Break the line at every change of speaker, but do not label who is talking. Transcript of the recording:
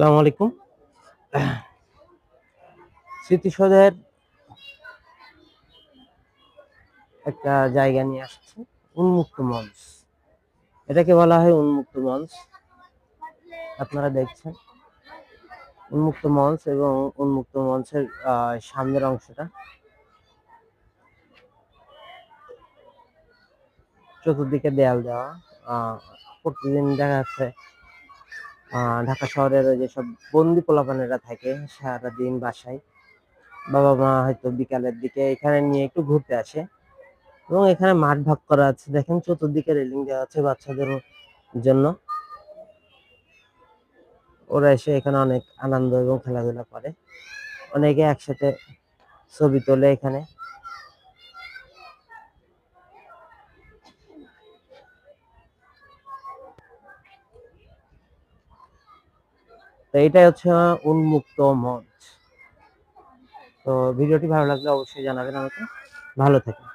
আসসালামু আলাইকুম। স্মৃতিসৌধের একটা জায়গা নিয়ে আসছে, উন্মুক্ত মঞ্চ। এটাকে বলা হয় উন্মুক্ত মঞ্চ। আপনারা দেখছেন, উন্মুক্ত মঞ্চ এবং উন্মুক্ত মঞ্চের সামনের অংশটা। চতুর্দিকে দেয়াল দেওয়া প্রতিদিন দেখা যাচ্ছে ঢাকা শহরের যেসব বন্দি পোলাপানেরা থাকে, সারাদিন বাসায়। বাবা মা হয়তো বিকালের দিকে এখানে নিয়ে একটু ঘুরতে আসে। এবং এখানে মাঠ ভাগ করা আছে, দেখেন চতুর্দিকে রেলিং দেওয়া আছে বাচ্চাদের জন্য। ওরা এসে এখানে অনেক আনন্দ এবং খেলাধুলা করে। অনেকে একসাথে ছবি তোলে এখানে। তো এটাই হচ্ছে উন্মুক্ত মঞ্চ। তো ভিডিওটি ভালো লাগলে অবশ্যই জানাবেন আমাকে। ভালো থাকুন